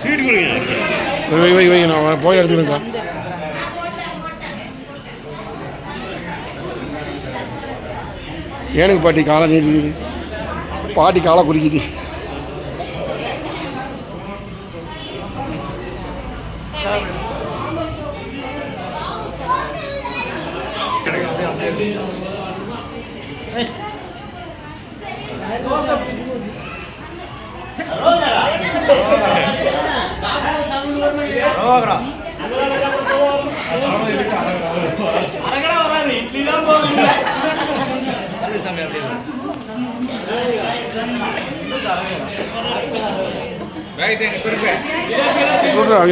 Sweet கொடுங்க. வை வை வை நான் போய் எடுத்துக்கிறேன் ஏனுக்கு பாட்டி காலை நீட்டி பாட்டி காலை குறிக்குது. சொல்கிறேன்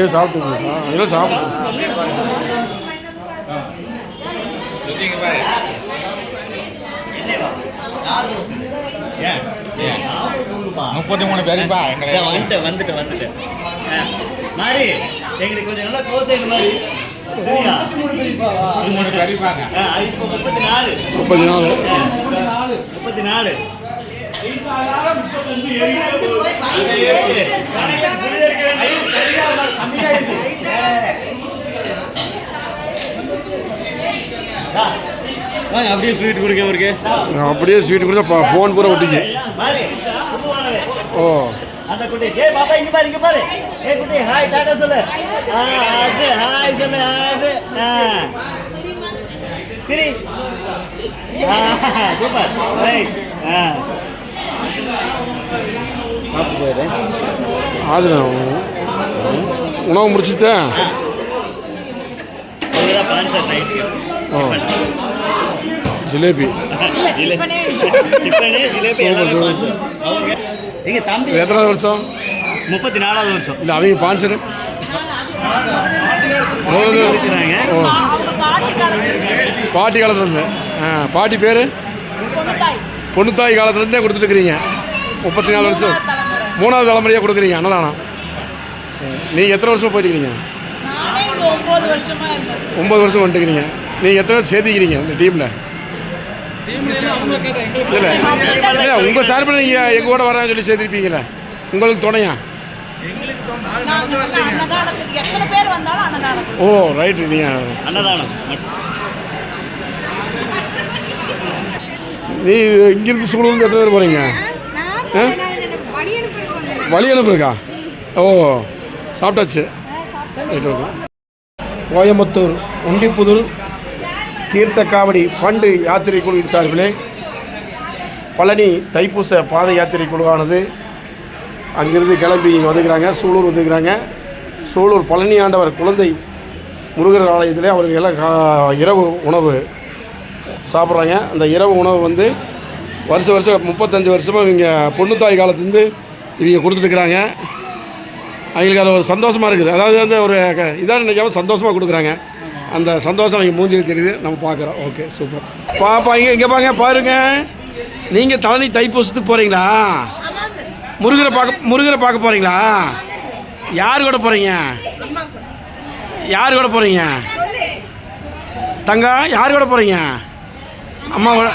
சாப்பிட்டு சாப்பிட்டு முப்பத்தி மூணு பேருப்பா எங்களை வந்துட்டேன் வந்துட்டேன் வந்துட்டேன். மாறி எங்களுக்கு கொஞ்சம் நல்லா க்ளோஸ் ஆயிடு மாதிரி முப்பத்தி நாலு. முப்பத்தி நாலு. முப்பத்தி நாலு. அப்படியே ஸ்வீட் கொடுங்க அவருக்கு அப்படியே ஸ்வீட் கொடுத்தா ஃபோன் பூரா ஒட்டிக்கு. ஓ. அந்த குட்டி ஏய் பாப்பா இங்க பாரு இங்க பாரு. ஏய் குட்டி ஹாய் டாடா சொல்லு. ஆ அது ஹாய் சொல்லு அது சரி. சூப்பர். ரைட் ஆ. ஆஜன உணவு முடிச்சுட்டேன். ஜிலேபி. எத்தனாவது வருஷம்? முப்பத்தி நாலாவது வருஷம். இல்லை அவங்க பான்சரு பாட்டி காலத்துலேருந்து. ஆ பாட்டி பேர்? பொண்ணுத்தாய். காலத்துலேருந்தே கொடுத்துட்டுருக்கிறீங்க. முப்பத்தி நாலு வருஷம். மூணாவது தலைமுறையாக கொடுக்குறீங்க அன்னதானம். சரி நீங்கள் எத்தனை வருஷம் போயிருக்கிறீங்க நானே இங்க ஒன்பது வருஷமா இருந்தேன். ஒம்பது வருஷம் வந்துட்டுக்கிறீங்க நீங்கள் எத்தனை பேர் சேர்த்திக்கிறீங்க இந்த டீமில்? இல்லை. இல்லை உங்கள் சார்பில் நீங்கள் எங்கள் கூட வரான்னு சொல்லி சேர்த்திருப்பீங்களே உங்களுக்கு துணையா? ஓ ரைட்டு நீங்கள். நீ இங்கிருந்து சூழலுக்கு எத்தனை பேர் போகிறீங்க ஆ? வழி அனுப்புறக்கா ஓ சாப்பிட்டாச்சு. ரைட் ஓகே தீர்த்த காவடி பண்டு யாத்திரை குழுவின் சார்பிலே பழனி தைப்பூச பாத யாத்திரை குழுவானது அங்கிருந்து கிளம்பி இங்கே வந்துக்கிறாங்க. சூலூர் வந்துக்கிறாங்க. சூலூர் பழனி ஆண்டவர் குழந்தை முருகர் ஆலயத்தில் அவர்கள் எல்லாம் கா- இரவு உணவு சாப்பிட்றாங்க. அந்த இரவு உணவு வந்து வருஷ வருஷம் முப்பத்தஞ்சு வருஷமாக இவங்க பொண்ணுத்தாய் காலத்துலேருந்து இவங்க கொடுத்துட்டுருக்குறாங்க. அவங்களுக்கு அது ஒரு சந்தோஷமாக இருக்குது. அதாவது அந்த ஒரு இதாக இதான் நினைக்காம சந்தோஷமாக கொடுக்குறாங்க. அந்த சந்தோஷம் அவங்க மூஞ்சில் தெரியுது. நம்ம பார்க்குறோம். ஓகே சூப்பர் பாப்பா இங்கே இங்கே பாங்க பாருங்க. நீங்கள் தலை தைப்பூசத்துக்கு போகிறீங்களா முருகரை பார்க்க முருகரை பார்க்க போகிறீங்களா யார் கூட போகிறீங்க யார் கூட போகிறீங்க தங்கா யார் கூட போகிறீங்க அம்மா கூட.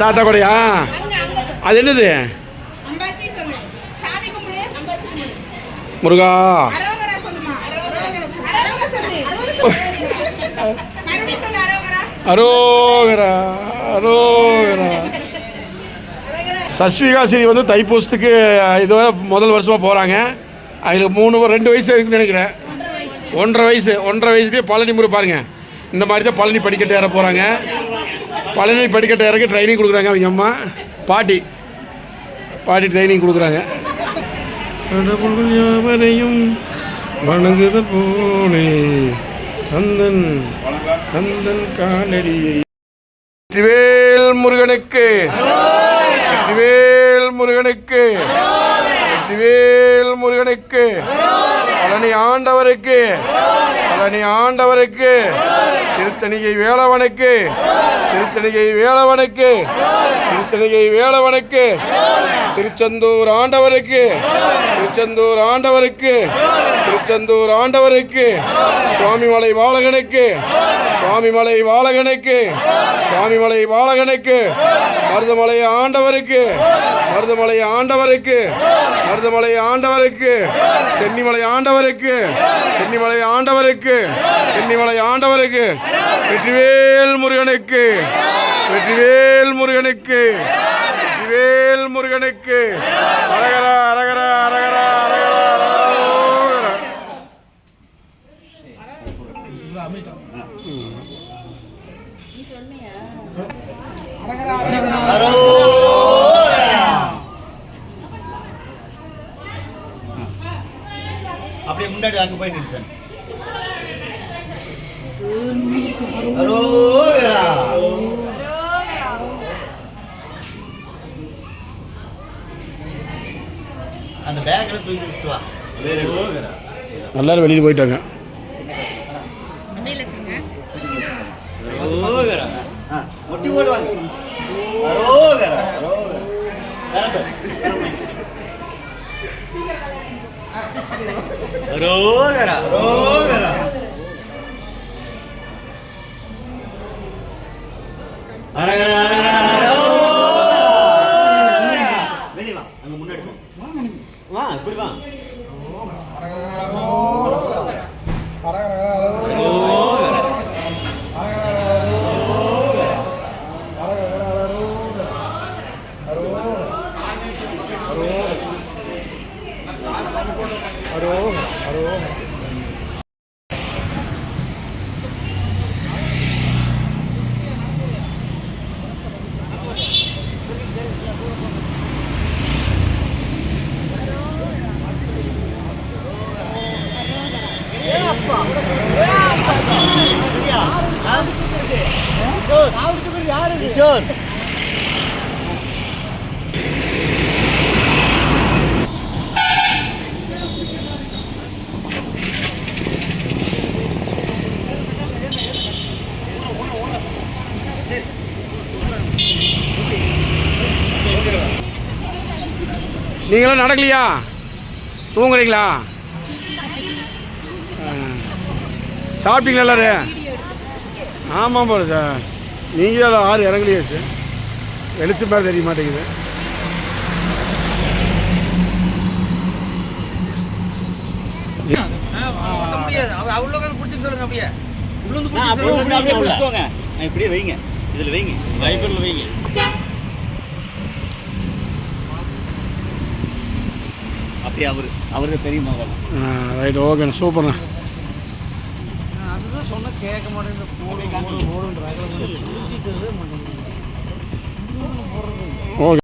தாத்தா கூடயா? அது என்னது? முருகா அரோகரா சொல்லுமா அரோகரா அரோகரா சொல்லு மறுபடியும் சொல்லு அரோகரா? அரோகரா அரோகரா. சஸ்விகாசினி வந்து தைப்பூசத்துக்கு இது முதல் வருஷமாக போகிறாங்க அவங்களுக்கு மூணு ரெண்டு வயசு இருக்குன்னு நினைக்கிறேன். ஒன்றரை வயசு ஒன்றரை வயசுலேயே பழனி முறை பாருங்கள் இந்த மாதிரி தான் பழனி படிக்கட்டு ஏற போகிறாங்க பழனி படிக்கட்டு இறக்கி ட்ரைனிங் கொடுக்குறாங்க அவங்க அம்மா. பாட்டி. பாட்டி ட்ரைனிங் கொடுக்குறாங்க. கடவுள் யாவரையும் வணங்குத போலே கந்தன் நந்தன் காணடியை வெற்றிவேல் முருகனுக்கு. வெற்றிவேல் முருகனுக்கு. வெற்றிவேல் முருகனுக்கு. பழனி ஆண்டவருக்கு. பழனி ஆண்டவருக்கு. திருத்தணிகை வேளவனுக்கு. திருத்தணிகை வேளவனுக்கு. திருத்தணிகை வேளவனுக்கு. திருச்செந்தூர் ஆண்டவருக்கு. திருச்செந்தூர் ஆண்டவருக்கு. திருச்செந்தூர் ஆண்டவருக்கு சுவாமிமலை பாலகனுக்கு சுவாமிமலை பாலகனுக்கு சுவாமிமலை பாலகனுக்கு மருதமலை ஆண்டவருக்கு மருதமலை ஆண்டவருக்கு மருதமலை ஆண்டவருக்கு சென்னிமலை ஆண்டவருக்கு சென்னிமலை ஆண்டவருக்கு சென்னிமலை ஆண்டவருக்கு வெற்றிவேல் முருகனுக்கு வெற்றிவேல் முருகனுக்கு வெற்றிவேல் முருகனுக்கு அரகரா அரகரா அரகரா அரகரா அப்படியே முன்னாடி அங்க போய் நின்று சார். அரோகரா அந்த பேக்ல தூக்கி வச்சுட்டு வா. வேற எல்லாரும் வெளியில் போயிட்டாங்க. முட்டி போடுவாங்க அரோகரா அரோகரா கரெக்ட் அரோகரா அரோகரா அரகரா அரகரா அரோகரா வெளிய வா அங்க முன்னாடி வா வா இப்படி வா சரியா ஆ கிஷோர். கிஷோர் நடக்கலையா? தூங்குறீங்களா? சாப்பிட்டீங்களா எல்லாரும்? ஆமாம் போல சார். நீங்கள் அதில் ஆறு இறங்கலையே சார். வெளிச்சம் பேர் தெரிய மாட்டேங்குது. இப்படியே வைங்க இதுல வைங்க வைப்பரில் வைங்க அப்படியே அவரு அவரு பெரிய மகன். ரைட் ஓகேண்ணா சூப்பர்ண்ணா கேட்க மாட்டேங்குது போடு